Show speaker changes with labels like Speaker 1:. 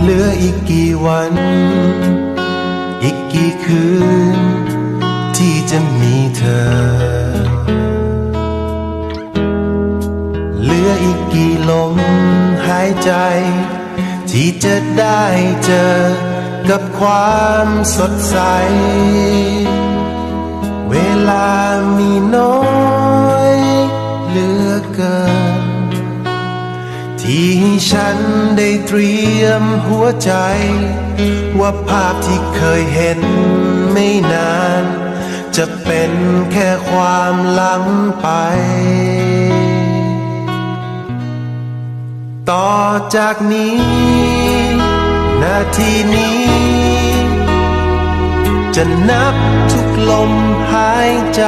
Speaker 1: เหลืออีกกี่วัน อีกกี่คืน ที่จะมีเธอ เหลืออีกกี่ลมหายใจ ที่จะได้เจอกับความสดใส เวลามีน้อย เหลือเกิน ที่ฉันได้เตรียมหัวใจ ว่าภาพที่เคยเห็นไม่นาน จะเป็นแค่ความลังไป ต่อจากนี้ นาทีนี้ จะนับทุกลมหายใจ